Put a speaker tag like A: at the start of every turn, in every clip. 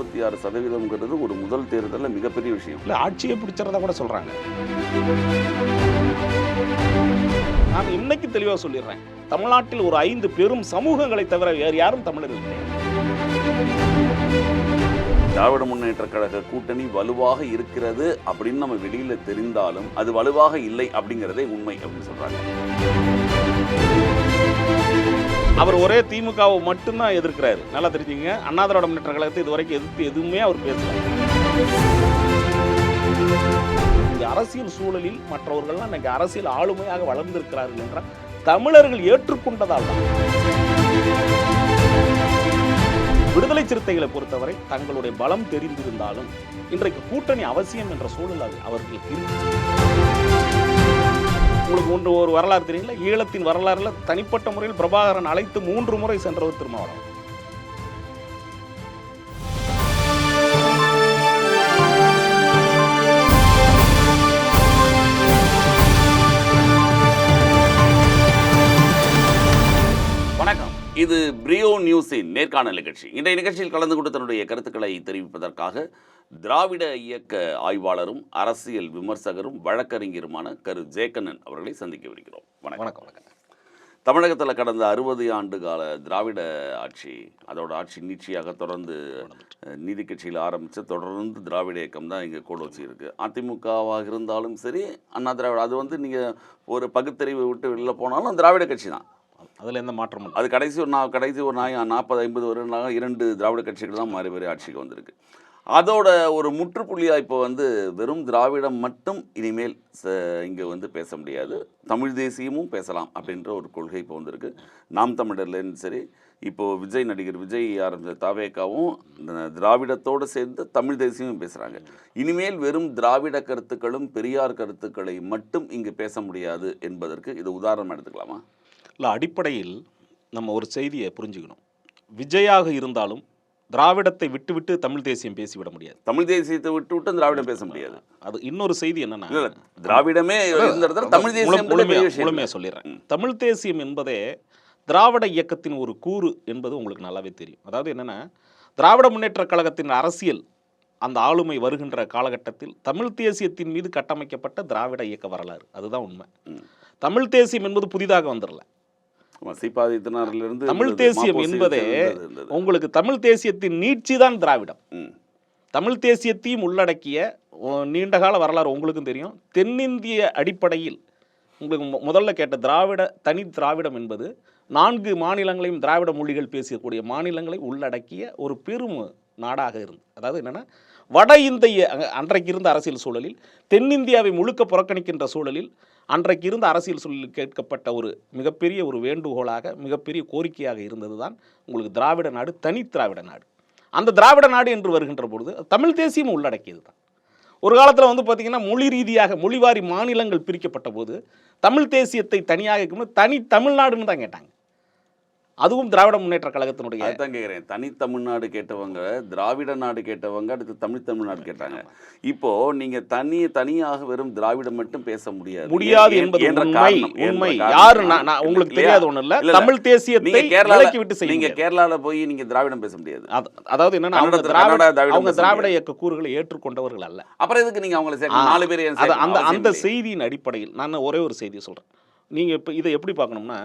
A: அறுபத்தி ஆறு சதவீதம்ங்கிறது ஒரு முதல் தேர்தலில் மிகப்பெரிய விஷயம்.
B: இல்லை ஆட்சியை பிடிச்சிறதா கூட சொல்கிறாங்க நான் இன்னைக்கு தெளிவாக சொல்லிடுறேன். தமிழ்நாட்டில் ஒரு ஐந்து பெரும் சமூகங்களை தவிர வேறு யாரும் தமிழர்கள் கிடையாது
A: திராவிட முன்னேற்ற கழக கூட்டணி வலுவாக இருக்கிறது அப்படின்னு நம்ம வெளியில தெரிந்தாலும் அது வலுவாக இல்லை அப்படிங்கிறதே உண்மை அப்படின்னு சொல்றாங்க.
B: அவர் ஒரே திமுகவை மட்டும்தான் எதிர்க்கிறாரு. நல்லா தெரிஞ்சுங்க அண்ணா திராவிட முன்னேற்ற கழகத்தை இது வரைக்கும் எதிர்த்து எதுவுமே அவர் பேசல. இந்த அரசியல் சூழலில் மற்றவர்கள்லாம் இன்னைக்கு அரசியல் ஆளுமையாக வளர்ந்திருக்கிறார்கள் என்றால் தமிழர்கள் ஏற்றுக்கொண்டதால் தான். விடுதலை சிறுத்தைகளை பொறுத்தவரை தங்களுடைய பலம் தெரிந்திருந்தாலும் இன்றைக்கு கூட்டணி அவசியம் என்ற சூழல் அது அவர்களுக்கு இருக்கு. உங்களுக்கு ஒன்று ஒரு வரலாறு தெரியுங்களா? ஈழத்தின் வரலாறுல தனிப்பட்ட முறையில் பிரபாகரன் அழைத்து மூன்று முறை சென்றவர் திருமாவளவன்.
A: இது பிரியோ நியூஸின் நேர்காணல் நிகழ்ச்சி. இன்றைய நிகழ்ச்சியில் கலந்து கொண்டு தன்னுடைய கருத்துக்களை தெரிவிப்பதற்காக திராவிட இயக்க ஆய்வாளரும் அரசியல் விமர்சகரும் வழக்கறிஞருமான கரு ஜேக்கண்ணன் அவர்களை சந்திக்கவிருக்கிறோம் வணக்கம்.
B: வணக்கம் வணக்கம்.
A: தமிழகத்தில் கடந்த அறுபது ஆண்டு கால திராவிட ஆட்சி அதோட ஆட்சி நீட்சியாக தொடர்ந்து நீதி கட்சியில் ஆரம்பித்து தொடர்ந்து திராவிட இயக்கம் தான் இங்கே கோல் வச்சு இருக்கு அதிமுகவாக இருந்தாலும் சரி அண்ணா திராவிட அது வந்து நீங்கள் ஒரு பகுத்தறிவை விட்டு வெளில போனாலும் திராவிட கட்சி தான்.
B: அதில் எந்த மாற்றமும்
A: அது கடைசி ஒரு நா கடைசி ஒரு நாய் நாற்பது ஐம்பது வருடங்களாக இரண்டு திராவிட கட்சிகள் தான் மாறி மாறி ஆட்சிக்கு வந்திருக்கு. அதோட ஒரு முற்றுப்புள்ளியாக இப்போ வந்து வெறும் திராவிடம் மட்டும் இனிமேல் ச இங்கே வந்து பேச முடியாது. தமிழ் தேசியமும் பேசலாம் அப்படின்ற ஒரு கொள்கை இப்போ வந்திருக்கு. நாம் தமிழர்லேருந்து சரி இப்போது விஜய் நடிகர் விஜய் ஆரம்பித்த தாவேக்காவும் திராவிடத்தோடு சேர்ந்து தமிழ் தேசியமும் பேசுகிறாங்க இனிமேல் வெறும் திராவிட கருத்துக்களும் பெரியார் கருத்துக்களை மட்டும் இங்கு பேச முடியாது என்பதற்கு இது உதாரணம் எடுத்துக்கலாமா?
B: இல்லை அடிப்படையில் நம்ம ஒரு செய்தியை புரிஞ்சுக்கணும். விஜயாக இருந்தாலும் திராவிடத்தை விட்டு விட்டு தமிழ் தேசியம் பேசிவிட முடியாது.
A: தமிழ் தேசியத்தை விட்டு விட்டு திராவிடம் பேச முடியாது.
B: அது இன்னொரு செய்தி என்னன்னா
A: திராவிடமே தமிழ் தேசியம்
B: முழுமையா
A: விஷயம்
B: முழுமையா சொல்லிடுறேன். தமிழ் தேசியம் என்பதே திராவிட இயக்கத்தின் ஒரு கூறு என்பது உங்களுக்கு நல்லாவே தெரியும். அதாவது என்னன்னா திராவிட முன்னேற்ற கழகத்தின் அரசியல் அந்த ஆளுமை வருகின்ற காலகட்டத்தில் தமிழ் தேசியத்தின் மீது கட்டமைக்கப்பட்ட திராவிட இயக்க வரலாறு. அதுதான் உண்மை. தமிழ் தேசியம் என்பது புதிதாக வந்துடல.
A: சீபாதித்தனாரிலிருந்து
B: தமிழ் தேசியம் என்பதே. உங்களுக்கு தமிழ் தேசியத்தின் நீட்சி தான் திராவிடம். தமிழ் தேசியத்தையும் உள்ளடக்கிய நீண்டகால வரலாறு உங்களுக்கும் தெரியும் தென்னிந்திய அடிப்படையில் உங்களுக்கு முதல்ல கேட்ட திராவிட தனி திராவிடம் என்பது நான்கு மாநிலங்களையும் திராவிட மொழிகள் பேசக்கூடிய மாநிலங்களை உள்ளடக்கிய ஒரு பெரும் நாடாக இருந்து அதாவது என்னன்னா வட இந்திய அன்றைக்கு இருந்த அரசியல் சூழலில் தென்னிந்தியாவை முழுக்க புறக்கணிக்கின்ற சூழலில் அன்றைக்கு இருந்த அரசியல் சூழலில் கேட்கப்பட்ட ஒரு மிகப்பெரிய ஒரு வேண்டுகோளாக மிகப்பெரிய கோரிக்கையாக இருந்தது தான் உங்களுக்கு திராவிட நாடு தனி திராவிட நாடு. அந்த திராவிட நாடு என்று வருகின்ற பொழுது தமிழ் தேசியம் உள்ளடக்கியது தான் ஒரு காலத்தில் வந்து பார்த்திங்கன்னா மொழி ரீதியாக மொழிவாரி மாநிலங்கள் பிரிக்கப்பட்ட போது தமிழ் தேசியத்தை தனியாக வைக்கும்போது தனி தமிழ்நாடுன்னு தான் கேட்டாங்க. அதுவும் திராவிட முன்னேற்ற கழகத்தினுடைய
A: அதுதான் கேக்குறேன் தனி தமிழ்நாடு கேட்டவங்க திராவிட நாடு கேட்டவங்க அடுத்து தமிழ் தமிழ்நாடு கேட்டாங்க இப்போ நீங்க தனி தனியாக வெறும் திராவிடம் மட்டும் பேச முடியாது
B: முடியாது என்பது உண்மை உண்மை யாரு உங்களுக்கு? தெரியாத ஒண்ணு இல்ல. தமிழ் தேசியத்தை
A: நீங்க
B: விலக்கி விட்டு செய்ய
A: நீங்க. கேரளால போய் நீங்க திராவிடம் பேச முடியாது
B: அது- அதாவது என்னன்னா அவங்க திராவிட அவங்க திராவிட. இயக்க கூறுகளை ஏற்றுக்கொண்டவர்கள் அல்ல
A: அப்புறம் எதுக்கு நீங்க அவங்கள
B: ஆ,
A: சேர்க்கணும் நாலு பேர்?
B: அந்த அந்த. செய்தியின் அடிப்படையில் நான் ஒரே ஒரு செய்தியை சொல்கிறேன் நீங்கள் இப்போ இதை எப்படி பார்க்கணும்னா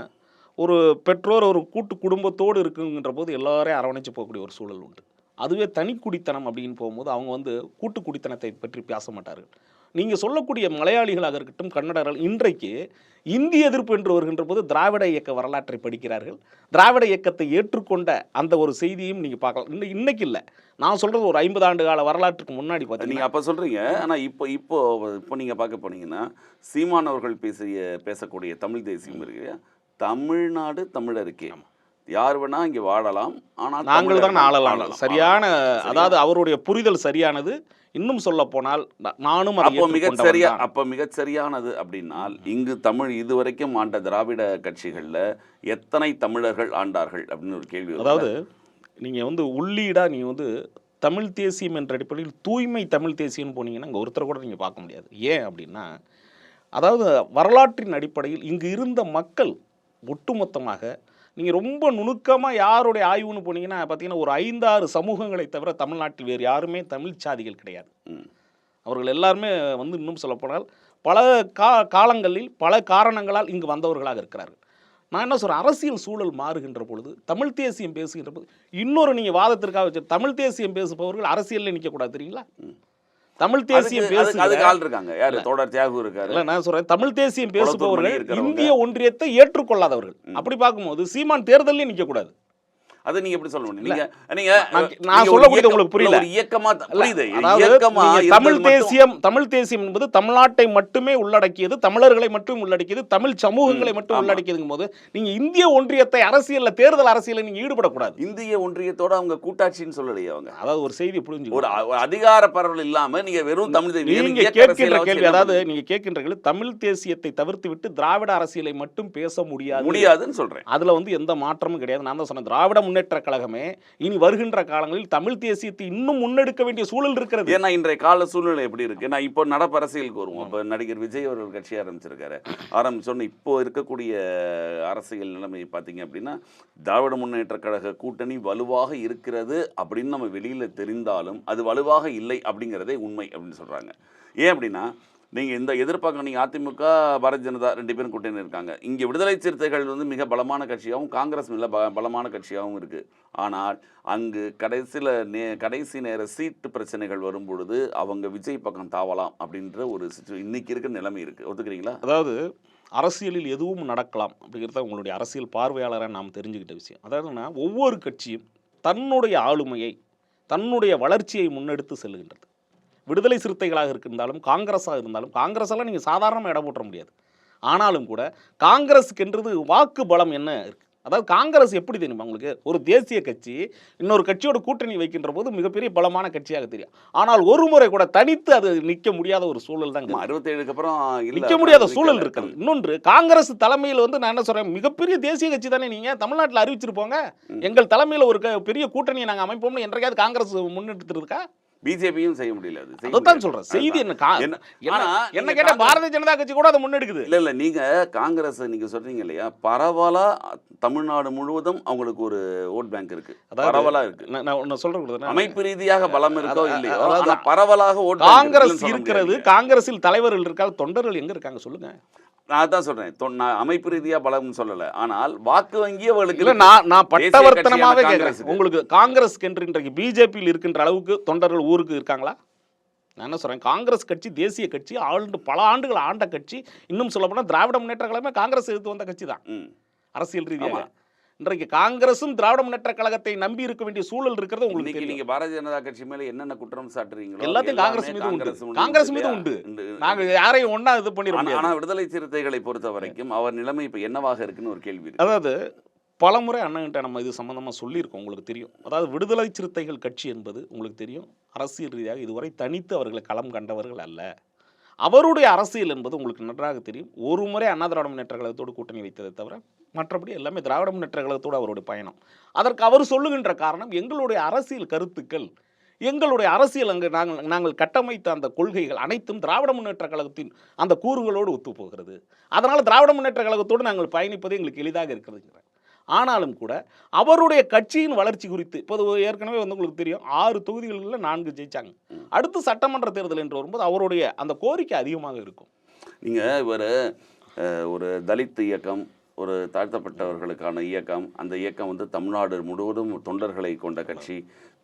B: ஒரு பெற்றோர் ஒரு கூட்டு குடும்பத்தோடு இருக்குங்கிற போது எல்லாரையும் அரவணைச்சு போகக்கூடிய ஒரு சூழல் உண்டு. அதுவே தனி குடித்தனம் அப்படின்னு போகும்போது அவங்க வந்து கூட்டு குடித்தனத்தை பற்றி பேச மாட்டார்கள். நீங்கள் சொல்லக்கூடிய மலையாளிகளாக இருக்கட்டும் கன்னடர்கள் இன்றைக்கு இந்திய எதிர்ப்பு என்று வருகின்ற போது திராவிட இயக்க வரலாற்றை படிக்கிறார்கள். திராவிட இயக்கத்தை ஏற்றுக்கொண்ட அந்த ஒரு செய்தியும் நீங்கள் பார்க்கலாம். இன்னும் இன்னைக்கு இல்லை. நான் சொல்கிறது ஒரு ஐம்பது ஆண்டு கால வரலாற்றுக்கு முன்னாடி
A: நீங்க
B: பார்த்தீங்கன்னா
A: அப்ப சொல்றீங்க. ஆனா இப்போ இப்போ இப்போ நீங்க பார்க்க போனீங்கன்னா சீமான் அவர்கள் பேசிய பேசக்கூடிய தமிழ் தேசியம் இருக்கு. தமிழ்நாடு தமிழருக்கே யார் வேணா இங்க வாழலாம் ஆனா
B: நாங்கள் தான் ஆளலாம். சரியான
A: சரியா?
B: அதாவது அவருடைய புரிதல் சரியானது இன்னும் சொல்ல போனால் நா- நானும்
A: அப்போ மிக சரியா. அப்போ மிக சரியானது அப்படின்னால் இங்கு தமிழ் இதுவரைக்கும் ஆண்ட திராவிட கட்சிகள்ல எத்தனை தமிழர்கள் ஆண்டார்கள் அப்படின்னு ஒரு கேள்வி?
B: அதாவது நீங்க வந்து உள்ளீடா நீங்க வந்து தமிழ் தேசியம் என்ற அடிப்படையில் தூய்மை தமிழ் தேசியம்னு போனீங்கன்னா அங்கே ஒருத்தரை கூட நீங்க பார்க்க முடியாது ஏன் அப்படின்னா அதாவது வரலாற்றின் அடிப்படையில் இங்கு இருந்த மக்கள் ஒட்டுமொத்தமாக நீங்கள் ரொம்ப நுணுக்கமாக யாருடைய ஆய்வுன்னு போனீங்கன்னா பார்த்தீங்கன்னா ஒரு ஐந்தாறு சமூகங்களை தவிர தமிழ்நாட்டில் வேறு யாருமே தமிழ் சாதிகள் கிடையாது. அவர்கள் எல்லாருமே வந்து இன்னும் சொல்லப்போனால் பல கா காலங்களில் பல காரணங்களால் இங்கு வந்தவர்களாக இருக்கிறார்கள். நான் என்ன சொல்கிறேன் அரசியல் சூழல் மாறுகின்ற பொழுது தமிழ் தேசியம் பேசுகின்ற போது இன்னொரு நீங்கள் வாதத்திற்காக வச்சு தமிழ் தேசியம் பேசுபவர்கள் அரசியலில் நிற்கக்கூடாது தெரியுங்களா? தமிழ் தேசியம்
A: அதுக்கு- ஆள் இருக்காங்க. யாரு? தோடர் தியாகு இருக்காரு.
B: இல்ல நான் சொல்றேன். தமிழ் தேசியம் பேசுபவர்கள். இந்திய ஒன்றியத்தை ஏற்றுக்கொள்ளாதவர்கள். அப்படி பார்க்கும்போது சீமான் தேர்தலில் நிக்க கூடாது
A: அது நீங்க எப்படி சொல்ல முடியும் நீங்க நீங்க
B: நான்
A: இயக்கம்-
B: உங்களுக்கு புரியல.
A: இயக்கமா புரியுது. இயக்கமா
B: தமிழ் தேசியம் தமிழ் தேசியம் என்பது தமிழ்நாட்டை மட்டுமே உள்ளடக்கியது தமிழர்களை மட்டும் உள்ளடக்கியது தமிழ் சமூகங்களை மட்டும். உள்ளடக்கியதுங்கும் போது நீங்க இந்திய ஒன்றியத்தை அரசியல்ல தேர்தல் அரசியல்ல நீங்க ஈடுபடக்கூடாது.
A: இந்திய ஒன்றியத்தோட அவங்க கூட்டாட்சின்னு சொல்லலையே அவங்க.
B: அதாவது ஒரு செய்தி புரிஞ்சு
A: ஒரு அதிகார பரவல் இல்லாம நீங்க வெறும் தமிழ்
B: நீங்க கேட்கின்ற
A: அரசியலை
B: கேள்வி அதாவது? நீங்க கேட்கின்ற கேள்வி தமிழ் தேசியத்தை தவிர்த்து விட்டு திராவிட அரசியலை மட்டும் பேச முடியாது.
A: முடியாதுன்னு சொல்றேன்.
B: அதுல வந்து எந்த மாற்றமும் கிடையாது. நான் தான் சொன்னேன் திராவிட முன்னேற்ற கழகமே இனி வருகின்ற காலங்களில் தமிழ் தேசியத்தை இன்னும் முன்னெடுக்க வேண்டிய சூழல் இருக்கிறது.
A: ஏன்னா இன்றைய கால சூழ்நிலை எப்படி இருக்கு? நான் இப்போ நடப்பு அரசியலுக்கு வருவோம் இப்போ நடிகர் விஜய் அவர்கள் கட்சி ஆரம்பிச்சிருக்காரு. ஆரம்பிச்சோன்னு இப்போ இருக்கக்கூடிய அரசியல் நிலைமை பார்த்தீங்க அப்படின்னா திராவிட முன்னேற்ற கழக கூட்டணி வலுவாக இருக்கிறது அப்படின்னு நம்ம வெளியில் தெரிந்தாலும் அது வலுவாக இல்லை அப்படிங்கிறதே உண்மை அப்படின்னு சொல்கிறாங்க ஏன் அப்படின்னா நீங்கள் இந்த எதிர்பார்க்க நீங்கள் அதிமுக பாரதிய ஜனதா ரெண்டு பேரும் கூட்டணி இருக்காங்க. இங்கே விடுதலை சிறுத்தைகள் வந்து மிக பலமான கட்சியாகவும் காங்கிரஸ் மிக ப- பலமான கட்சியாகவும் இருக்குது ஆனால் அங்கு கடைசியில் நே கடைசி நேர சீட்டு பிரச்சனைகள் வரும்பொழுது அவங்க விஜய் பக்கம் தாவலாம் அப்படின்ற ஒரு சுச்சு இன்னைக்கு இருக்க நிலைமை இருக்குது ஒத்துக்கிறீங்களா?
B: அதாவது அரசியலில் எதுவும் நடக்கலாம் அப்படிங்கிறத உங்களுடைய அரசியல் பார்வையாளராக நாம் தெரிஞ்சுக்கிட்ட விஷயம். அதாவதுன்னா ஒவ்வொரு கட்சியும் தன்னுடைய ஆளுமையை தன்னுடைய வளர்ச்சியை முன்னெடுத்து செல்லுகின்றது. விடுதலை சிறுத்தைகளாக இருந்தாலும் காங்கிரஸாக இருந்தாலும் காங்கிரஸெல்லாம் நீங்கள் சாதாரணமாக இடம் போட்டுற முடியாது. ஆனாலும் கூட காங்கிரஸுக்குன்றது வாக்கு பலம் என்ன இருக்கு? அதாவது காங்கிரஸ் எப்படி தெரியுமா உங்களுக்கு? ஒரு தேசிய கட்சி இன்னொரு கட்சியோட கூட்டணி வைக்கின்ற போது மிகப்பெரிய பலமான கட்சியாக தெரியும். ஆனால் ஒரு முறை கூட தனித்து அது நிற்க முடியாத ஒரு சூழல் தான்
A: அறுபத்தேழுக்கு அப்புறம்
B: நிற்க முடியாத. சூழல் இருக்கிறது இன்னொன்று காங்கிரஸ் தலைமையில் வந்து நான் என்ன சொல்றேன் மிகப்பெரிய தேசிய கட்சி தானே நீங்க? தமிழ்நாட்டில் அறிவிச்சிருப்போங்க. எங்கள் தலைமையில் ஒரு பெரிய கூட்டணியை நாங்கள் அமைப்போம்னு என்றைக்காவது காங்கிரஸ் முன்னெடுத்துருக்கா?
A: பிஜேபியும் செய்ய முடியல அது. முடியாது.
B: சொல்றேன். செய்தி என்ன?
A: என்ன-
B: கேட்டா பாரதிய ஜனதா கட்சி கூட அதை முன்னெடுக்குது.
A: இல்ல இல்ல நீங்க காங்கிரஸ் நீங்க சொல்றீங்க இல்லையா? பரவலா தமிழ்நாடு முழுவதும் அவங்களுக்கு ஒரு ஓட் பேங்க் இருக்கு. பரவலா இருக்கு.
B: நான் ஒன்று சொல்றேன்
A: அமைப்பு ரீதியாக பலம் இருக்கோ இல்லையோ பரவலாக ஓட்
B: காங்கிரஸ் இருக்கிறது. காங்கிரஸில் தலைவர்கள் இருக்கால் தொண்டர்கள் எங்க இருக்காங்க சொல்லுங்க.
A: நான் தான் சொல்றேன் நான் அமைப்பு ரீதியா பலம்னு சொல்லல ஆனால் வாக்கு வங்கி அவர்களுக்கு.
B: நான் நான் பட்டவர்த்தனமாவே கேட்கிறேன். உங்களுக்கு காங்கிரஸ்க்கு என்று இன்றைக்கு பிஜேபியில் இருக்கின்ற அளவுக்கு தொண்டர்கள் ஊருக்கு இருக்காங்களா நான் என்ன சொல்றேன் காங்கிரஸ் கட்சி தேசிய கட்சி ஆண்டு பல ஆண்டுகள் ஆண்ட கட்சி இன்னும் சொல்ல போனா திராவிட முன்னேற்ற கழகமே காங்கிரஸ் எதிர்த்து வந்த கட்சி தான். அரசியல் ரீதியாக. இன்றைக்கு காங்கிரசும் திராவிட முன்னேற்ற கழகத்தை நம்பி இருக்க வேண்டிய சூழல் இருக்கிறது உங்களுக்கு
A: நீங்க பாரதிய ஜனதா கட்சி மேல என்னென்ன குற்றம் சாட்டுறீங்களோ
B: எல்லாத்தையும் காங்கிரஸ் மீது உண்டு.
A: காங்கிரஸ்
B: மீது? உண்டு. நாங்க யாரையும் ஒண்ணா இது பண்ணிட
A: ஆனா- விடுதலை சிறுத்தைகளை பொறுத்த வரைக்கும் அவர் நிலைமை இப்ப என்னவாக இருக்குன்னு ஒரு கேள்வி
B: அதாவது பலமுறை அண்ணன்கிட்ட நம்ம இது சம்மந்தமாக சொல்லியிருக்கோம் உங்களுக்கு தெரியும். அதாவது விடுதலை சிறுத்தைகள் கட்சி என்பது உங்களுக்கு தெரியும். அரசியல் ரீதியாக இதுவரை தனித்து அவர்களை களம் கண்டவர்கள் அல்ல. அவருடைய அரசியல் என்பது உங்களுக்கு நன்றாக தெரியும். ஒரு முறை அண்ணா திராவிட முன்னேற்ற கழகத்தோடு கூட்டணி வைத்ததை தவிர மற்றபடி எல்லாமே திராவிட முன்னேற்ற கழகத்தோடு அவருடைய பயணம். அதற்கு அவர் சொல்லுகின்ற காரணம் எங்களுடைய அரசியல் கருத்துக்கள் எங்களுடைய அரசியல் அங்கு நாங்கள் நாங்கள் கட்டமைத்த அந்த கொள்கைகள் அனைத்தும் திராவிட முன்னேற்ற கழகத்தின் அந்த கூறுகளோடு ஒத்துப்போகிறது. அதனால் திராவிட முன்னேற்ற கழகத்தோடு நாங்கள் பயணிப்பது எங்களுக்கு எளிதாக இருக்கிறதுங்கிறார் ஆனாலும் கூட அவருடைய கட்சியின் வளர்ச்சி குறித்து இப்போது ஏற்கனவே வந்து உங்களுக்கு தெரியும் ஆறு தொகுதிகளில் நான்கு ஜெயிச்சாங்க. அடுத்து சட்டமன்ற தேர்தல் என்று வரும்போது அவருடைய அந்த கோரிக்கை அதிகமாக இருக்கும்.
A: நீங்க ஒரு அஹ், ஒரு தலித் இயக்கம் ஒரு தாழ்த்தப்பட்டவர்களுக்கான இயக்கம் அந்த இயக்கம் வந்து தமிழ்நாடு முழுவதும் தொண்டர்களை கொண்ட கட்சி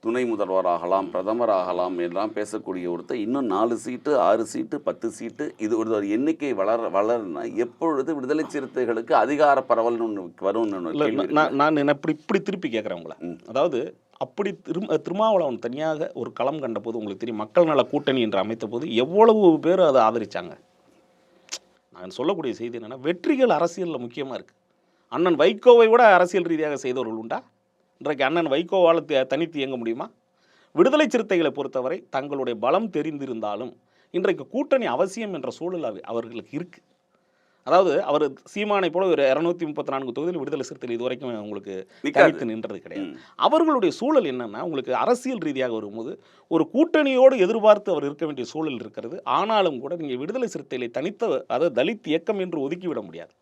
A: துணை முதல்வராகலாம் பிரதமராகலாம் எல்லாம் பேசக்கூடிய ஒருத்தர் இன்னும் நாலு சீட்டு ஆறு சீட்டு பத்து சீட்டு இது ஒரு எண்ணிக்கை வளர வளரனா எப்பொழுது விடுதலை சிறுத்தைகளுக்கு அதிகார பரவல்னு ஒன்று வரும்னு
B: நான் நான் என்ன இப்படி இப்படி திருப்பி கேட்குறேன் உங்களை. அதாவது அப்படி திரும் திருமாவளவன் தனியாக ஒரு களம் கண்ட போது உங்களுக்கு தெரியும் மக்கள் நல கூட்டணி என்று அமைத்த போது எவ்வளவு பேர் அதை ஆதரிச்சாங்க? நான் சொல்லக்கூடிய செய்தி என்னென்னா வெற்றிகள் அரசியலில் முக்கியமாக இருக்குது அண்ணன் வைகோவை விட அரசியல் ரீதியாக செய்தவர்கள் உண்டா? இன்றைக்கு அண்ணன் வைகோவால் தனித்து இயங்க முடியுமா? விடுதலை சிறுத்தைகளை பொறுத்தவரை தங்களுடைய பலம் தெரிந்திருந்தாலும் இன்றைக்கு கூட்டணி அவசியம் என்ற சூழல் அவர்களுக்கு இருக்குது அதாவது அவர் சீமானை போல ஒரு இரநூத்தி முப்பத்தி நான்கு தொகுதியில் விடுதலை சிறுத்தைகள் இது வரைக்கும் உங்களுக்கு. தனித்து நின்றது கிடையாது. அவர்களுடைய சூழல் என்னன்னா உங்களுக்கு அரசியல் ரீதியாக வரும்போது ஒரு கூட்டணியோடு எதிர்பார்த்து அவர் இருக்க வேண்டிய சூழல் இருக்கிறது. ஆனாலும் கூட நீங்கள் விடுதலை சிறுத்தைகளை தனித்த அதாவது தலித் இயக்கம் என்று ஒதுக்கிவிட முடியாது.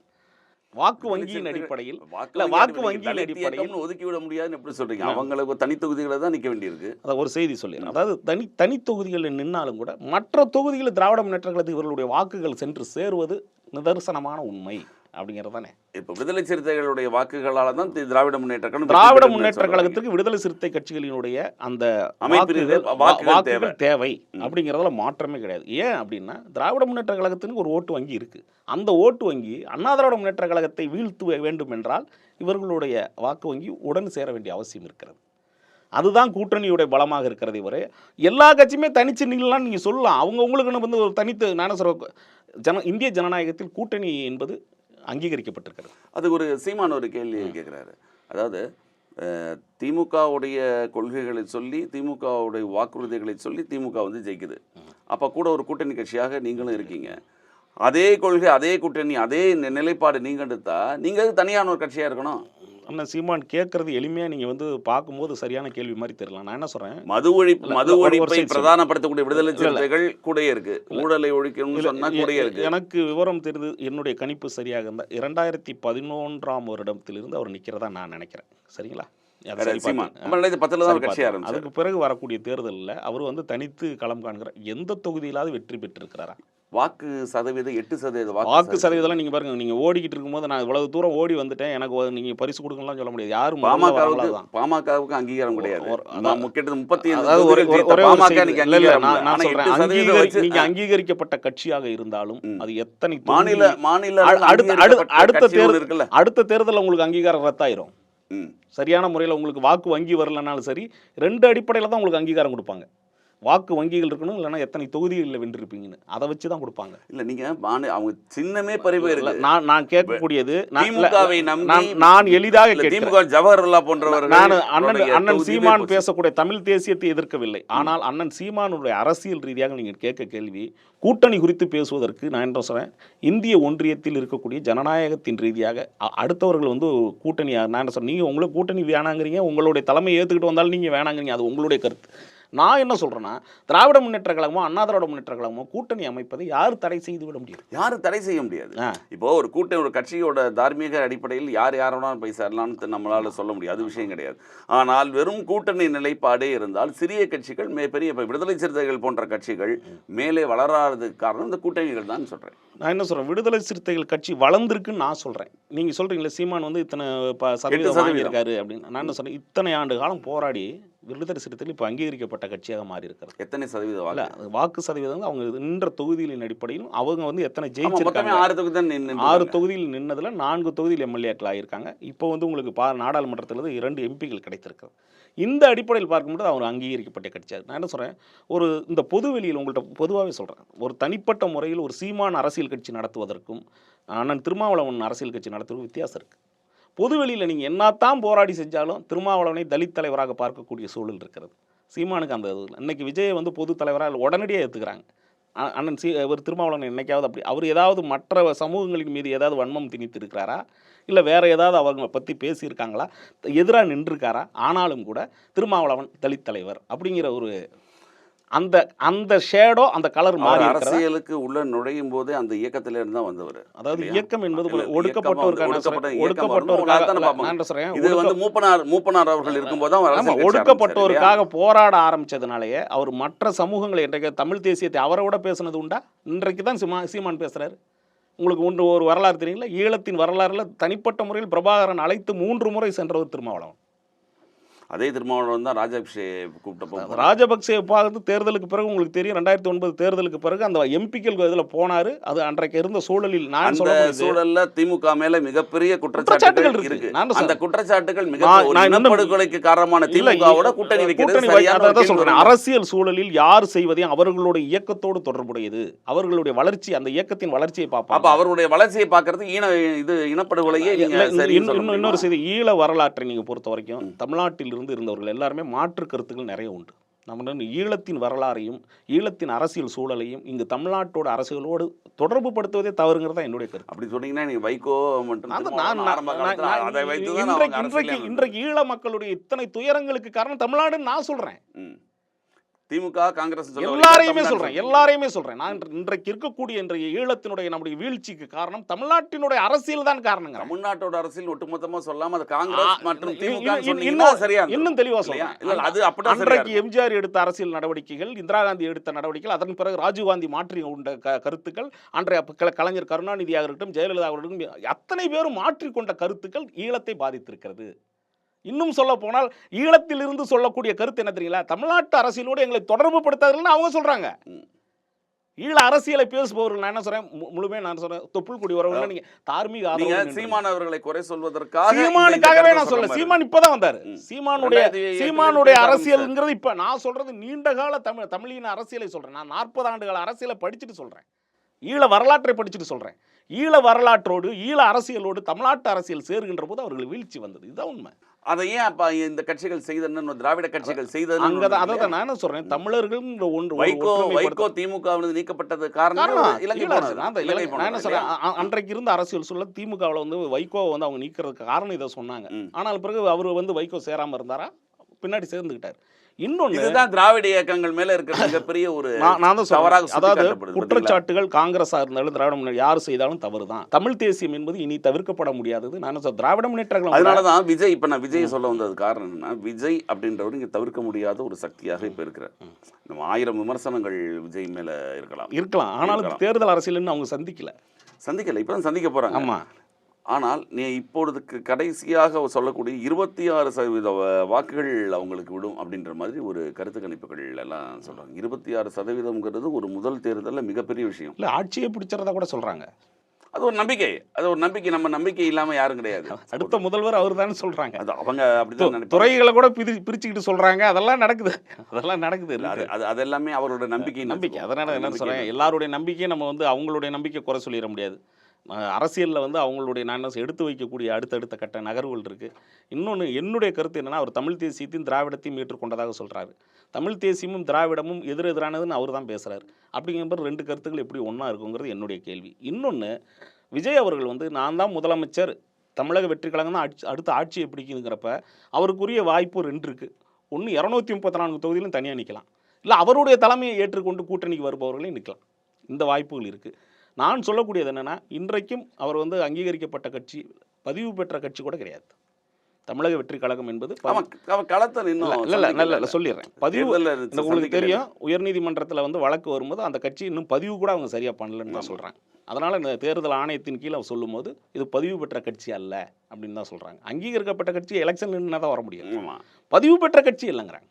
B: வாக்கு வங்கியின் அடிப்படையில்
A: வாக்கு
B: வங்கியின் அடிப்படையில்
A: இயக்கம்னு ஒதுக்கி விட முடியாதுன்னு எப்படி சொல்றீங்க. அவங்களுக்கு தனி தொகுதிகளை தான் நிக்க வேண்டியிருக்கு.
B: அதை ஒரு செய்தி சொல்லிடுறேன். அதாவது தனி தனி தொகுதிகளில் நின்னாலும் கூட மற்ற தொகுதிகளில் திராவிட முன்னேற்ற கழகத்துக்கு இவர்களுடைய வாக்குகள் சென்று சேருவது நிதர்சனமான உண்மை அப்படிங்கிறது தானே
A: இப்ப விடுதலை சிறுத்தைகளுடைய வாக்குகளால தான் திராவிட முன்னேற்ற கழகம்
B: திராவிட முன்னேற்ற. கழகத்துக்கு விடுதலை சிறுத்தை கட்சிகளினுடைய அந்த வாக்குகள் தேவை. அப்படிங்கிறதுல மாற்றமே கிடையாது. ஏன் அப்படின்னா திராவிட முன்னேற்ற கழகத்துக்கு ஒரு ஓட்டு வங்கி இருக்கு. அந்த ஓட்டு வங்கி அண்ணா திராவிட முன்னேற்ற கழகத்தை வீழ்த்த வேண்டும் என்றால் இவர்களுடைய வாக்கு வங்கி உடன் சேர வேண்டிய அவசியம் இருக்கிறது. அதுதான் கூட்டணியுடைய பலமாக இருக்கிறதை வரை எல்லா கட்சியுமே தனிச்சு நில்லாம் நீங்கள் சொல்லலாம். அவங்க உங்களுக்குன்னு வந்து ஒரு தனித்து நான் சொல்ற ஜன இந்திய ஜனநாயகத்தில் கூட்டணி என்பது அங்கீகரிக்கப்பட்டிருக்கிறது.
A: அதுக்கு ஒரு சீமான் ஒரு கேள்வி கேட்குறாரு. அதாவது திமுகவுடைய கொள்கைகளை சொல்லி திமுகவுடைய வாக்குறுதிகளை சொல்லி திமுக வந்து ஜெயிக்குது. அப்போ கூட ஒரு கூட்டணி கட்சியாக நீங்களும் இருக்கீங்க. அதே கொள்கை அதே கூட்டணி அதே நிலைப்பாடு நீங்கள் எடுத்தா நீங்கள் தனியான ஒரு கட்சியாக இருக்கணும்?
B: அண்ணன் சீமான் கேட்கறது எளிமையாக நீங்கள் வந்து பார்க்கும்போது சரியான கேள்வி மாதிரி தெரியல நான் என்ன சொல்கிறேன்
A: மது ஒழிப்பு மது ஒழிப்பை. பிரதானப்படுத்தக்கூடிய விடுதலை. சிறுத்தைகள் கூடயே இருக்கு. ஊழலை ஒழிக்கணும்னு சொன்னா கூடயே இருக்கு.
B: எனக்கு விவரம் தெரிந்து என்னுடைய கணிப்பு சரியாக இருந்தால் இரண்டாயிரத்தி பதினொன்றாம் வருடத்திலிருந்து அவர் நிற்கிறதா நான் நினைக்கிறேன். சரிங்களா? அதுக்கு பிறகு வரக்கூடிய தேர்தலில் அவர் வந்து தனித்து களம் காண்கிற எந்த தொகுதியிலாவது வெற்றி பெற்றிருக்கிறாரா?
A: வாக்கு சதவீதம் எட்டு சதவீத
B: வாக்கு சதவீதம். நீங்க பாருங்க நீங்க ஓடிக்கிட்டு இருக்கும்போது நான் இவ்வளவு தூரம் ஓடி வந்துட்டேன். எனக்கு நீங்க பரிசு கொடுக்கலாம் சொல்ல முடியாது. யாரும்
A: பாமகவுக்கு. பாமகவுக்கு அங்கீகாரம் கிடையாது. நான் முப்பத்தி
B: அதாவது ஒரு- ஒரு- நான்
A: சதவீதம்
B: அங்கீகரிக்கப்பட்ட கட்சியாக இருந்தாலும். அது எத்தனை
A: மாநில மாநில
B: அடு- அடுத்த- தேர்தல்
A: இருக்குல்ல?
B: அடுத்த தேர்தலில் உங்களுக்கு அங்கீகாரம் ரத்தாயிரும். சரியான முறையில் உங்களுக்கு வாக்கு வங்கி வரலனாலும் சரி ரெண்டு அடிப்படையில் தான் உங்களுக்கு அங்கீகாரம் கொடுப்பாங்க. வாக்கு வங்கிகள் இருக்கணும் இல்லைன்னா எத்தனை தொகுதிகளில் வென்றிருப்பீங்கன்னு. அதை வச்சு தான் கொடுப்பாங்க.
A: இல்ல நீங்க மாநில அவங்க சின்னமே இருக்கு
B: நான் நான் கேட்கக்கூடியது நான் இல்ல,
A: திமுகவை
B: நான்
A: நம்பி
B: நான் எளிதாக
A: திமுக ஜவஹர்லா போன்றவர்கள்
B: நான் அண்ணன் அண்ணன் சீமான். பேசக்கூடிய தமிழ் தேசியத்தை எதிர்க்கவில்லை. ஆனால் அண்ணன் சீமானுடைய அரசியல் ரீதியாக நீங்கள் கேட்க கேள்வி கூட்டணி குறித்து பேசுவதற்கு நான் என்ன சொல்றேன் இந்திய ஒன்றியத்தில் இருக்கக்கூடிய ஜனநாயகத்தின் ரீதியாக அடுத்தவர்கள் வந்து கூட்டணி நான் என்ன சொல்றேன் நீங்கள் உங்களுக்கு கூட்டணி வேணாங்கிறீங்க உங்களுடைய தலைமை ஏற்றுக்கிட்டு வந்தாலும் நீங்கள் வேணாங்கிறீங்க அது உங்களுடைய கருத்து. நான் என்ன சொல்றேன்னா திராவிட முன்னேற்ற கழகமோ அண்ணா திராவிட முன்னேற்ற கழகமோ கூட்டணி அமைப்பதை யார் தடை செய்து விட முடியும்?
A: யாரும் தடை செய்ய முடியாது. இப்போ ஒரு கூட்டணி ஒரு கட்சியோட தார்மீக அடிப்படையில் யார் யாரோனாலும் போய் சேரலாம்னு நம்மளால சொல்ல முடியாது அது விஷயம் கிடையாது. ஆனால் வெறும் கூட்டணி நிலைப்பாடே இருந்தால் சிறிய கட்சிகள் மே பெரிய இப்போ விடுதலை சிறுத்தைகள் போன்ற கட்சிகள் மேலே வளராததுக்கு காரணம் இந்த கூட்டணிகள் தான் சொல்றேன்.
B: நான் என்ன சொல்றேன்? விடுதலை சிறுத்தைகள் கட்சி வளர்ந்துருக்குன்னு நான் சொல்றேன். நீங்க சொல்றீங்களே சீமான் வந்து இத்தனை சதவீதம். வாங்கியிருக்காரு அப்படின்னு. நான் என்ன சொல்றேன்? இத்தனை ஆண்டு காலம் போராடி விடுதலை சிறுத்தைகள் இப்போ அங்கீகரிக்கப்பட்ட கட்சியாக மாறி இருக்கிறது
A: எத்தனை சதவீத
B: இல்ல
A: வாக்கு?
B: சதவீதம் அவங்க நின்ற தொகுதிகளின் அடிப்படையிலும் அவங்க வந்து எத்தனை ஜெயிச்சிருக்காங்க.
A: ஆறு தொகுதி தான்
B: ஆறு. தொகுதியில் நின்னதுல நான்கு தொகுதியில் எம்எல்ஏக்கள் ஆகியிருக்காங்க இப்போ வந்து உங்களுக்கு பா நாடாளுமன்றத்தில் இரண்டு எம்பிகள் கிடைத்திருக்கிறது. இந்த அடிப்படையில் பார்க்கும்போது அவங்க அங்கீகரிக்கப்பட்ட கட்சியாக நான் என்ன சொல்கிறேன் ஒரு இந்த பொதுவெளியில் உங்கள்கிட்ட பொதுவாகவே சொல்கிறேன் ஒரு தனிப்பட்ட முறையில் ஒரு சீமான் அரசியல் கட்சி நடத்துவதற்கும் அண்ணன் திருமாவளவன் அரசியல் கட்சி நடத்துவதற்கும் வித்தியாசம் இருக்குது பொதுவெளியில் நீங்கள் என்னத்தான் போராடி செஞ்சாலும் திருமாவளவனை தலித் தலைவராக பார்க்கக்கூடிய சூழல் இருக்கிறது. சீமானுக்கு அந்த இது இன்றைக்கி விஜயை வந்து பொது தலைவராக உடனடியாக ஏற்றுக்கிறாங்க அண்ணன் சி இவர் திருமாவளவன் என்னைக்காவது அப்படி அவர் ஏதாவது மற்ற சமூகங்களின் மீது ஏதாவது வன்மம் திணித்து இருக்கிறாரா இல்லை வேறு ஏதாவது அவங்க பற்றி பேசியிருக்காங்களா? எதிராக நின்றுருக்காரா? ஆனாலும் கூட திருமாவளவன் தலித் தலைவர் அப்படிங்கிற ஒரு அந்த அந்த ஷேடோ அந்த கலர் மாறி
A: அரசியலுக்கு உள்ள நுழையும் போதே அந்த இயக்கத்தில இருந்து தான் வந்தவர்
B: அதாவது? இயக்கம் என்பது.
A: ஒடுக்கப்பட்ட
B: என்ன சொல்றேன்
A: இது வந்து மூப்பனார் மூப்பனார் அவர்கள் இருக்கும்போது தான்
B: ஒடுக்கப்பட்டோருக்காக போராட ஆரம்பிச்சதுனாலயே அவர் மற்ற சமூகங்களை இன்றைக்கு தமிழ் தேசியத்தை அவரை விட பேசுனது உண்டா? இன்றைக்கு தான் சீமா சீமான் பேசுறாரு. உங்களுக்கு ஒன்று ஒரு வரலாறு தெரியுங்களா? ஈழத்தின் வரலாறுல தனிப்பட்ட முறையில் பிரபாகரன் அழைத்து மூன்று முறை சென்றவர் திருமாவளவன்.
A: அதே திருமாவளவன் தான் ராஜபக்சே கூப்பிட்டப்போ
B: ராஜபக்சே பார்த்து தேர்தலுக்கு பிறகு உங்களுக்கு தெரியும். ரெண்டாயிரத்தி ஒன்பது தேர்தலுக்கு பிறகு அந்த எம்பிக்கள் இதில் போனாரு. அது அன்றைக்கு இருந்த சூழலில் நான் சொல்ல
A: சூழல்ல திமுக மேல மிகப்பெரிய
B: குற்றச்சாட்டுகள் இருக்கு.
A: அந்த குற்றச்சாட்டுகள் மிக இனப்படுகொலைக்கு காரணமான திமுகவோட கூட்டணி வைக்கிறது
B: சொல்றேன். அரசியல் சூழலில் யார் செய்வதையும் அவர்களுடைய இயக்கத்தோடு தொடர்புடையது. அவர்களுடைய வளர்ச்சி அந்த இயக்கத்தின் வளர்ச்சியை
A: அப்ப
B: பார்ப்பாங்க
A: அவருடைய வளர்ச்சியை பாக்குறது ஈன இது இனப்படுகொலையே
B: இன்னொரு? செய்தி ஈழ வரலாற்றை நீங்க பொறுத்த வரைக்கும் தமிழ்நாட்டில் இருந்து இருந்தவர்கள் எல்லாருமே மாற்று கருத்துக்கள் நிறைய உண்டு. நம்ம ஈழத்தின் வரலாறையும் ஈழத்தின் அரசியல் சூழலையும் இங்கு தமிழ்நாட்டோட அரசியலோடு தொடர்பு படுத்துவதே தவறுங்கிறதா என்னுடைய கருத்து.
A: அப்படி சொன்னீங்கன்னா நீங்க வைகோ அவங்க
B: இன்றைக்கு இன்றைக்கு ஈழ மக்களுடைய இத்தனை துயரங்களுக்கு காரணம் தமிழ்நாடுன்னு நான் சொல்றேன்.
A: ம். திமுக காங்கிரஸ்
B: எல்லாரையுமே சொல்றேன். எல்லாரையுமே சொல்றேன். நான் இன்று- இன்றைக்கு இருக்கக்கூடிய இன்றைய ஈழத்தினுடைய நம்முடைய வீழ்ச்சிக்கு காரணம் தமிழ்நாட்டினுடைய அரசியல் தான் காரணங்க
A: தமிழ்நாட்டோட அரசியல் ஒட்டுமொத்தமா சொல்லாம அது காங்கிரஸ் மற்றும் திமுக சரியா.
B: இன்னும் தெளிவா
A: இல்ல, அது சரியா
B: அன்றைக்கு எம்ஜிஆர் எடுத்த அரசியல் நடவடிக்கைகள் இந்திரா காந்தி எடுத்த நடவடிக்கைகள் அதன் பிறகு ராஜீவ்காந்தி மாற்றி கொண்ட க- கருத்துக்கள் அன்றைய கலைஞர் கருணாநிதியாக இருக்கட்டும் ஜெயலலிதா இருக்கட்டும் அத்தனை பேரும் மாற்றிக்கொண்ட கருத்துக்கள் ஈழத்தை பாதித்திருக்கிறது. இன்னும் சொல்ல போனால் ஈழத்திலிருந்து சொல்லக்கூடிய கருத்து என்ன தெரியுங்களா? தமிழ்நாட்டு அரசியலோடு எங்களை தொடர்பு படுத்தாதுன்னு அவங்க சொல்றாங்க.
A: ம்.
B: ஈழ அரசியலை பேசுபவர்கள் நான் என்ன சொல்றேன்? மு- முழுமையா நான் சொல்றேன். தொப்புள் குடி வரவங்க நீங்க தார்மீக
A: நீங்க சீமான் அவர்களை குறை சொல்வதற்காக
B: சீமானுக்காகவே நான் சொல்ல
A: சொல்ற மாதிரி.
B: சீமான் இப்பதான் வந்தாரு. சீமானுடைய சீமானுடைய அரசியல்ங்கிறது இப்ப நான் சொல்றது நீண்ட கால தமிழ் தமிழின அரசியலை சொல்றேன். நான் நாற்பது ஆண்டுகால அரசியலை படிச்சுட்டு சொல்றேன். ஈழ வரலாற்றை படிச்சுட்டு சொல்றேன். ஈழ வரலாற்றோடு ஈழ அரசியலோடு தமிழ்நாட்டு அரசியல் சேருகின்ற போது அவர்களுக்கு வீழ்ச்சி வந்தது. இதுதான் உண்மை.
A: அதை ஏன் அப்ப இந்த கட்சிகள் செய்தன்னு திராவிட கட்சிகள் செய்தன்னு
B: அங்கதான் அதை தான் நான் என்ன சொல்றேன். தமிழர்கள் ஒன்று
A: வைகோ வைகோ திமுக வில் நீக்கப்பட்டது காரணம் இலங்கை.
B: நான் சொல்றேன் அன்றைக்கு இருந்த அரசியல் சூழல திமுகவில் வந்து வைகோவை வந்து அவங்க நீக்கிறதுக்கு காரணம் இதை சொன்னாங்க. ஆனால் பிறகு அவர் வந்து வைகோ சேராம இருந்தாரா? பின்னாடி சேர்ந்துக்கிட்டார் இன்னொன்னு
A: இதுதான் திராவிட இயக்கங்கள் மேல இருக்கிற மிகப்பெரிய ஒரு
B: நான் தான்
A: தவறாக
B: அதாவது? குற்றச்சாட்டுகள் காங்கிரஸா இருந்தாலும் திராவிட முன்னேற்ற யார் செய்தாலும் தவறு தான் தமிழ் தேசியம் என்பது இனி தவிர்க்கப்பட முடியாதது. நான் சொல்றேன், திராவிட முன்னேற்ற கழகம்
A: அதனாலதான் விஜய் இப்ப நான் விஜய் சொல்ல வந்தது காரணம் என்னன்னா விஜய் அப்படின்றவர் இங்க தவிர்க்க முடியாத ஒரு சக்தியாக இப்ப இருக்கிறார். நம்ம ஆயிரம் விமர்சனங்கள் விஜய் மேல இருக்கலாம்.
B: இருக்கலாம். ஆனாலும். தேர்தல் அரசியல்னு அவங்க சந்திக்கல.
A: சந்திக்கல. இப்பதான் சந்திக்க போறாங்க.
B: ஆமா.
A: ஆனால் நீ இப்பொழுதுக்கு கடைசியாக சொல்லக்கூடிய இருபத்தி ஆறு சதவீத வாக்குகள் அவங்களுக்கு விடும் அப்படின்ற மாதிரி ஒரு கருத்து கணிப்புகள் எல்லாம் சொல்றாங்க. இருபத்தி ஆறு சதவீதம்ங்கிறது ஒரு முதல் தேர்தலில் மிகப்பெரிய விஷயம்.
B: இல்ல ஆட்சியை பிடிச்சறதா கூட சொல்றாங்க.
A: அது ஒரு நம்பிக்கை. அது ஒரு நம்பிக்கை. நம்ம நம்பிக்கை இல்லாம யாரும் கிடையாது.
B: அடுத்த முதல்வர் அவர் தானே சொல்றாங்க.
A: அது அவங்க அப்படிதான்
B: துறைகளை கூட பிரி பிரிச்சுக்கிட்டு சொல்றாங்க. அதெல்லாம் நடக்குது. அதெல்லாம் நடக்குது.
A: இல்ல, அது அது அதெல்லாமே அவரோட நம்பிக்கை.
B: நம்பிக்கை அதனால என்ன சொல்றேன்? எல்லாருடைய நம்பிக்கையை நம்ம வந்து அவங்களுடைய நம்பிக்கை குறை சொல்லிட முடியாது. அரசியலில் வந்து அவங்களுடைய நான் என்ன எடுத்து வைக்கக்கூடிய அடுத்தடுத்த கட்ட நகர்வுகள் இருக்குது இன்னொன்று என்னுடைய கருத்து என்னென்னா அவர் தமிழ் தேசியத்தையும் திராவிடத்தையும் ஏற்றுக்கொண்டதாக சொல்கிறாரு தமிழ் தேசியமும் திராவிடமும் எதிரெதிரானதுன்னு அவர் தான் பேசுகிறார் அப்படிங்கிற ரெண்டு கருத்துக்கள் எப்படி ஒன்றா இருக்குங்கிறது என்னுடைய கேள்வி. இன்னொன்று விஜய் அவர்கள் வந்து நான் தான் முதலமைச்சர் தமிழக வெற்றி கழகம் தான் ஆட்சி அடுத்த ஆட்சியை பிடிக்குதுங்கிறப்ப அவருக்குரிய வாய்ப்பு ரெண்டு இருக்குது ஒன்று இரநூத்தி முப்பத்தி நான்கு தொகுதியிலும் தனியாக நிற்கலாம் இல்லை அவருடைய தலைமையை ஏற்றுக்கொண்டு கூட்டணிக்கு வருபவர்களையும் நிற்கலாம் இந்த வாய்ப்புகள் இருக்குது நான் சொல்லக்கூடியது என்னென்னா இன்றைக்கும் அவர் வந்து அங்கீகரிக்கப்பட்ட கட்சி பதிவு பெற்ற கட்சி கூட கிடையாது. தமிழக வெற்றி கழகம் என்பது
A: களத்தை
B: இல்ல இல்ல சொல்லிடுறேன். பதிவு உங்களுக்கு. தெரியும் உயர்நீதிமன்றத்தில் வந்து வழக்கு வரும்போது அந்த கட்சி இன்னும் பதிவு கூட அவங்க சரியா பண்ணலன்னு தான். சொல்றாங்க அதனால இந்த தேர்தல் ஆணையத்தின் கீழே சொல்லும்போது இது பதிவு பெற்ற கட்சி அல்ல அப்படின்னு தான் சொல்றாங்க. அங்கீகரிக்கப்பட்ட கட்சி எலெக்ஷன் நின்று தான் வர முடியும். பதிவு பெற்ற கட்சி இல்லைங்கிறாங்க.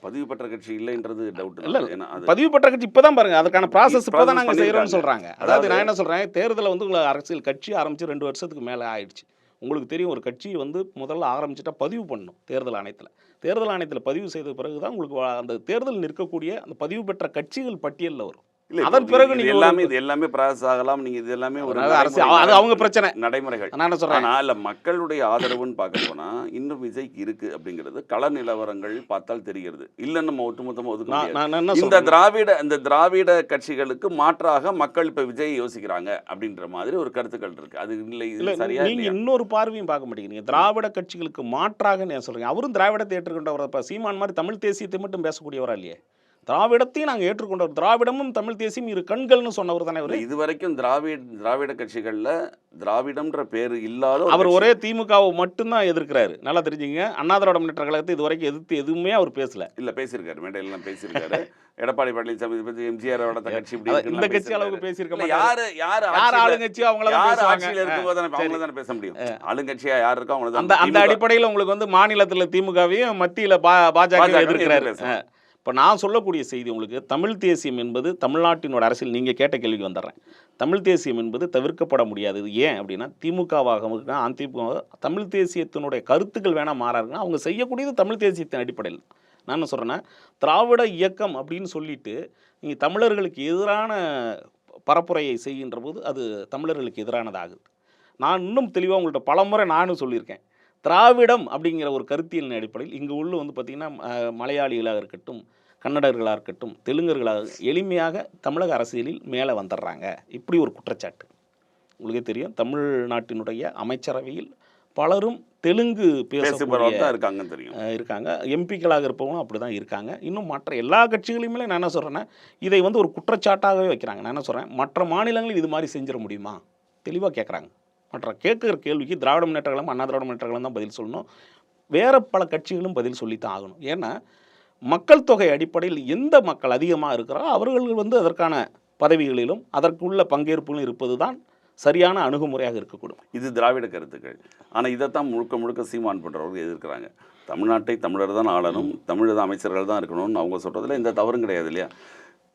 A: பதிவு பெற்ற கட்சி இல்லைன்றது டவுட்
B: இல்ல, பதிவு பெற்ற கட்சி இப்பதான் பாருங்க. அதுக்கான ப்ராசஸ் இப்பதான்
A: process
B: நாங்க செய்யறோம்னு
A: பண்ணிருக்காங்க.
B: சொல்றாங்க. அதாவது நான் என்ன சொல்றேன்? தேர்தலை வந்து உங்களை அரசியல் கட்சி ஆரம்பிச்சு ரெண்டு வருஷத்துக்கு மேல ஆயிடுச்சு. உங்களுக்கு தெரியும் ஒரு கட்சி வந்து முதல்ல ஆரம்பிச்சுட்டா பதிவு பண்ணணும் தேர்தல் ஆணையத்தில். தேர்தல் ஆணையத்தில் பதிவு செய்த பிறகு தான் உங்களுக்கு அந்த தேர்தல் நிற்கக்கூடிய அந்த பதிவு பெற்ற கட்சிகள் பட்டியலில் வரும்.
A: இல்ல
B: அதன் பிறகு நீங்க
A: எல்லாமே இது எல்லாமே ப்ராசஸ் ஆகலாம். நீங்க இது எல்லாமே ஒரு
B: அது அவங்க பிரச்சனை.
A: நடைமுறைகள்.
B: நான்
A: ஆனா இல்ல மக்களுடைய ஆதரவுன்னு பார்க்க போனா இன்னும் விஜய்க்கு இருக்கு அப்படிங்கிறது கள நிலவரங்கள் பார்த்தால் தெரிகிறது. இல்ல நம்ம ஒட்டுமொத்தமா ஒதுக்க இந்த திராவிட இந்த திராவிட கட்சிகளுக்கு மாற்றாக மக்கள் இப்ப விஜய் யோசிக்கிறாங்க அப்படின்ற மாதிரி ஒரு கருத்துக்கள் இருக்கு. அது இல்லை
B: இல்ல
A: சரியா
B: நீங்க
A: இல்லையா?
B: இன்னொரு பார்வையும் பார்க்க மாட்டேங்கிறீங்க. திராவிட கட்சிகளுக்கு மாற்றாக நான் சொல்றீங்க? அவரும் திராவிடத்தை ஏற்றுக்கொண்டவர் சீமான் மாதிரி தமிழ் தேசியத்தை மட்டும் பேசக்கூடியவரா இல்லையே? திராவிடத்தையும் நாங்க ஏற்றுக்கொண்டவர். திராவிடமும் தமிழ் தேசியம் இரு கண்கள்னு சொன்னவர் தானே அவரு
A: இல்ல, இதுவரைக்கும் திராவிட திராவிட கட்சிகள்ல திராவிடம்ன்ற பேரு இல்லாத
B: அவர். ஒரே திமுகவை மட்டும்தான் எதிர்க்கிறாரு. நல்லா தெரிஞ்சுங்க அண்ணா திராவிட முன்னேற்ற கழகத்தை இது வரைக்கும் எதிர்த்து எதுவுமே அவர் பேசல.
A: இல்ல பேசியிருக்காரு. மேடையில எல்லாம் பேசியிருக்காரு. எடப்பாடி பழனிசாமி இதை பத்தி எம்ஜிஆர் கட்சி இப்படி
B: இந்த கட்சி அளவுக்கு
A: பேசியிருக்காரு.
B: பேசியிருக்க
A: இல்ல,
B: மாட்டாரு.
A: யாரு யாரு
B: யார் ஆளுங்கட்சியோ அவங்கள
A: யார் ஆட்சியில இருக்கும்போது தானே. அவங்கள தானே பேச முடியும்? ஆளுங்கட்சியா யார் இருக்கோ அவங்கள
B: அந்த அந்த அடிப்படையில் உங்களுக்கு வந்து மாநிலத்துல திமுகவையும் மத்தியில பா பாஜக எதிர்க்கிறாரு. இப்போ நான் சொல்லக்கூடிய செய்தி உங்களுக்கு தமிழ் தேசியம் என்பது தமிழ்நாட்டினோட அரசியல் நீங்கள் கேட்ட கேள்விக்கு வந்துடுறேன். தமிழ் தேசியம் என்பது தவிர்க்கப்பட முடியாது. ஏன் அப்படின்னா திமுகவாக அதிமுக தமிழ் தேசியத்தினுடைய கருத்துக்கள் வேணால் மாறா அவங்க செய்யக்கூடியது தமிழ் தேசியத்தின் அடிப்படையில் நான் என்ன சொல்கிறேன்னா திராவிட இயக்கம் அப்படின்னு சொல்லிட்டு நீங்கள் தமிழர்களுக்கு எதிரான பரப்புரையை செய்கின்ற போது அது தமிழர்களுக்கு எதிரானதாகுது. நான் இன்னும் தெளிவாக உங்கள்கிட்ட பலமுறை நானும் சொல்லியிருக்கேன். திராவிடம் அப்படிங்கிற ஒரு கருத்தியலின் அடிப்படையில் இங்கே உள்ள வந்து பார்த்திங்கன்னா மலையாளிகளாக இருக்கட்டும் கன்னடர்களாக இருக்கட்டும் தெலுங்கர்களாக எளிமையாக தமிழக அரசியலில் மேலே வந்துடுறாங்க. இப்படி ஒரு குற்றச்சாட்டு. உங்களுக்கே தெரியும் தமிழ்நாட்டினுடைய அமைச்சரவையில் பலரும் தெலுங்கு
A: பேசுபவர்கள்
B: பேசக்கூடிய
A: தான் இருக்காங்கன்னு தெரியும்.
B: இருக்காங்க. எம்பிக்களாக இருப்பவங்களும் அப்படி தான் இருக்காங்க. இன்னும் மற்ற எல்லா கட்சிகளையுமே நான் என்ன சொல்கிறேன்னா இதை வந்து ஒரு குற்றச்சாட்டாகவே வைக்கிறாங்க. நான் என்ன சொல்கிறேன் மற்ற மாநிலங்களில் இது மாதிரி செஞ்சிட முடியுமா? தெளிவாக கேட்குறாங்க மற்ற கேட்குற கேள்விக்கு திராவிட முன்னேற்ற கழகம் அண்ணா திராவிட முன்னேற்ற கழகம் தான் பதில் சொல்லணும். வேறு பல கட்சிகளும் பதில் சொல்லித்தான் ஆகணும். ஏன்னா மக்கள் தொகை அடிப்படையில் எந்த மக்கள் அதிகமாக இருக்கிறாரோ அவர்கள் வந்து அதற்கான பதவிகளிலும் அதற்குள்ள பங்கேற்புகளும் இருப்பது தான் சரியான அணுகுமுறையாக இருக்கக்கூடும்.
A: இது திராவிட கருத்துக்கள். ஆனால் இதைத்தான் முழுக்க முழுக்க சீமான் பண்ணுறவர்கள் எதிர்க்கிறாங்க. தமிழ்நாட்டை தமிழர் தான் ஆளணும் தமிழக அமைச்சர்கள் தான் இருக்கணும்னு அவங்க சொல்கிறதுல எந்த தவறும் கிடையாது இல்லையா?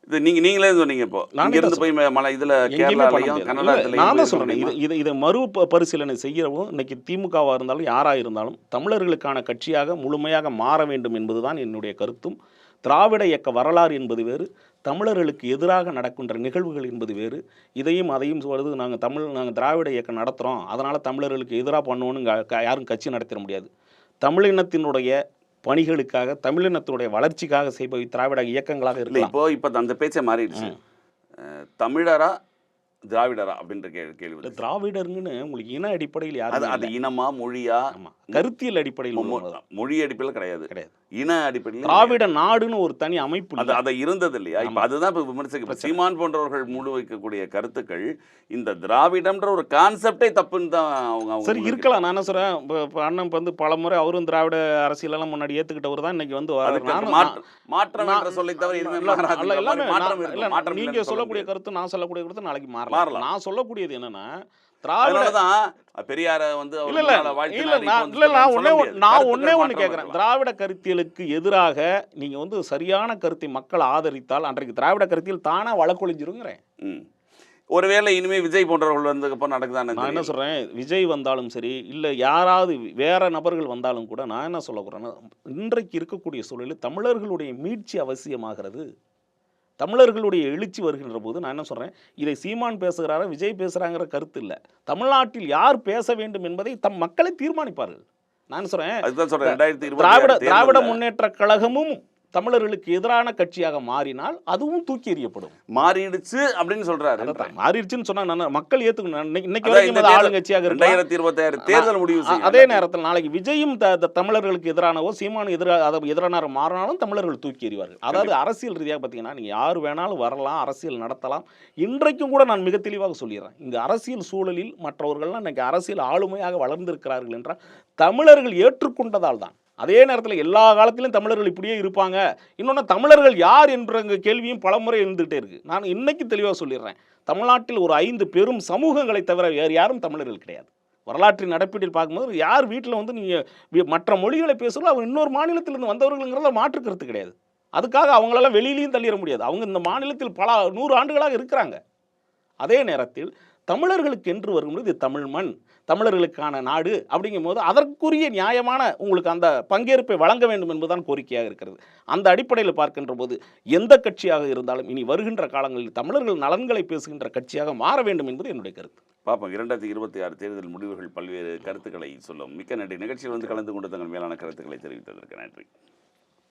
A: இது நீங்க நீங்களே சொன்னீங்க இப்போ.
B: நானே
A: இருந்து போய் மலை இதுல கேரளாலையும். கன்னடாலையும்
B: இல்ல, நான் தான் சொல்றேன் இது இதை இதை மறு பரிசீலனை செய்யவும் இன்னைக்கு திமுகவா இருந்தாலும் யாரா இருந்தாலும் தமிழர்களுக்கான கட்சியாக முழுமையாக மாற வேண்டும் என்பதுதான் என்னுடைய கருத்தும். திராவிட இயக்க வரலாறு என்பது வேறு தமிழர்களுக்கு எதிராக நடக்கின்ற நிகழ்வுகள் என்பது வேறு. இதையும் அதையும் சொல்வது நாங்கள் தமிழ் நாங்கள் திராவிட இயக்கம் நடத்துகிறோம் அதனால் தமிழர்களுக்கு எதிராக க- யாரும் கட்சி நடத்திட முடியாது. தமிழினத்தினுடைய பணிகளுக்காக தமிழினத்தினுடைய வளர்ச்சிக்காக செய்பவை திராவிட இயக்கங்களாக இருக்கலாம்.
A: இப்போ இப்போ அந்த பேச்சே மாறிடுச்சு. தமிழரா திராவிடரா அப்படின்ற கேள்வி.
B: திராவிடர்னு உங்களுக்கு இன அடிப்படையில் யாரும்
A: அது இனமா மொழியா?
B: கருத்தியல் அடிப்படையில்.
A: மொழி அடிப்படையில் கிடையாது.
B: கிடையாது.
A: இன அடிப்படையில்
B: திராவிட நாடுன்னு ஒரு தனி அமைப்பு
A: அது அதை இருந்தது இல்லையா இப்போ. அதுதான் இப்போ விமர்சிக்க. சீமான் போன்றவர்கள் முழு வைக்கக்கூடிய கருத்துக்கள் இந்த திராவிடம்ன்ற ஒரு கான்செப்டே தப்புன்னு தான் அவங்க
B: சரி. இருக்கலாம். நான் என்ன சொல்றேன்? இப்போ அண்ணன் வந்து பல முறை அவரும் திராவிட அரசியலெல்லாம் முன்னாடி ஏத்துக்கிட்டவர் தான். இன்னைக்கு வந்து
A: மாற்றம் சொல்லை தவிர
B: எல்லாமே
A: மாற்றம்.
B: இல்ல,
A: மாற்றம்
B: நீங்க
A: இல்லைன்னு சொல்ல
B: சொல்லக்கூடிய. கருத்து நான் சொல்லக்கூடிய கருத்து நாளைக்கு மாறலாம்.
A: மாறலாம்.
B: நான் சொல்லக்கூடியது என்னன்னா
A: பெரியார வந்து
B: நான் ஒண்ணு
A: மாற்றம்
B: கேட்கிறேன். திராவிட கருத்தியலுக்கு எதிராக நீங்க வந்து சரியான கருத்தை மக்கள் ஆதரித்தால் அன்றைக்கு திராவிட கருத்தியல் தானா வழக்கொழிஞ்சிருங்கிறேன்.
A: ஒருவேளை இனிமே விஜய் போன்றவர்கள் வந்ததுக்கப்புறம் நடக்குதானே
B: நான் என்ன. சொல்கிறேன் விஜய் வந்தாலும் சரி இல்லை யாராவது வேற நபர்கள் வந்தாலும் கூட நான் என்ன சொல்ல போகிறேன்னா இன்றைக்கு இருக்கக்கூடிய சூழலில் தமிழர்களுடைய மீட்சி அவசியமாகிறது தமிழர்களுடைய எழுச்சி வருகின்ற போது நான் என்ன சொல்கிறேன் இதை சீமான் பேசுகிறாரா விஜய் பேசுகிறாங்கிற கருத்து இல்லை. தமிழ்நாட்டில் யார் பேச வேண்டும் என்பதை தம் மக்களை தீர்மானிப்பார்கள். நான் சொல்கிறேன்
A: அதுதான் சொல்றேன். ரெண்டாயிரத்தி
B: திராவிட திராவிட முன்னேற்ற கழகமும் தமிழர்களுக்கு எதிரான கட்சியாக மாறினால் அதுவும் தூக்கி எறியப்படும்.
A: மாறிடுச்சு அப்படின்னு சொல்றாரு.
B: மாறிடுச்சுன்னு சொன்னா மக்கள் ஏத்துக்கணும் இன்னைக்கு வரைக்கும் ஆளுங்கட்சியாக
A: ரெண்டாயிரத்தி ஆறு தேர்தல் முடிவு
B: அதே நேரத்தில் நாளைக்கு விஜயும் தமிழர்களுக்கு எதிரானவோ சீமானு எதிராக எதிரான மாறினாலும் தமிழர்கள் தூக்கி எறிவார்கள். அதாவது அரசியல் ரீதியாக பார்த்தீங்கன்னா நீங்கள் யார் வேணாலும் வரலாம் அரசியல் நடத்தலாம். இன்றைக்கும் கூட நான் மிக தெளிவாக சொல்லிடுறேன். இந்த அரசியல் சூழலில் மற்றவர்கள்லாம் இன்னைக்கு அரசியல் ஆளுமையாக வளர்ந்திருக்கிறார்கள் என்றால் தமிழர்கள் ஏற்றுக்கொண்டதால் தான். அதே நேரத்தில் எல்லா காலத்திலும் தமிழர்கள் இப்படியே இருப்பாங்க. இன்னொன்று தமிழர்கள் யார் என்ற கேள்வியும் பலமுறை இருந்துகிட்டே இருக்குது நான் இன்னைக்கு தெளிவாக சொல்லிடுறேன். தமிழ்நாட்டில் ஒரு ஐந்து பெரும் சமூகங்களை தவிர வேறு யாரும் தமிழர்கள் கிடையாது. வரலாற்றின் நடப்பீட்டில் பார்க்கும்போது யார் வீட்டில் வந்து நீங்கள் மற்ற மொழிகளை பேசுகிறோம் அவங்க இன்னொரு மாநிலத்திலிருந்து வந்தவர்களுங்கிறத மாற்று கருத்து கிடையாது. அதுக்காக அவங்களெல்லாம் வெளியிலையும் தள்ளிட முடியாது. அவங்க இந்த மாநிலத்தில் பல நூறு ஆண்டுகளாக இருக்கிறாங்க. அதே நேரத்தில் தமிழர்களுக்கு என்று வரும்போது இது தமிழ் மண். தமிழர்களுக்கான நாடு அப்படிங்கும்போது அதற்குரிய நியாயமான உங்களுக்கு அந்த பங்கேற்பை வழங்க வேண்டும் என்பதுதான் கோரிக்கையாக இருக்கிறது. அந்த அடிப்படையில் பார்க்கின்ற போது எந்த கட்சியாக இருந்தாலும் இனி வருகின்ற காலங்களில் தமிழர்கள் நலன்களை பேசுகின்ற கட்சியாக மாற வேண்டும் என்பது என்னுடைய கருத்து.
A: பார்ப்போம் இரண்டாயிரத்தி இருபத்தி ஆறு தேர்தல் முடிவுகள் பல்வேறு கருத்துக்களை சொல்லும். மிக்க நன்றி. நிகழ்ச்சியில் வந்து கலந்து கொண்டு தங்கள் மேலான கருத்துக்களை தெரிவித்ததற்கு நன்றி.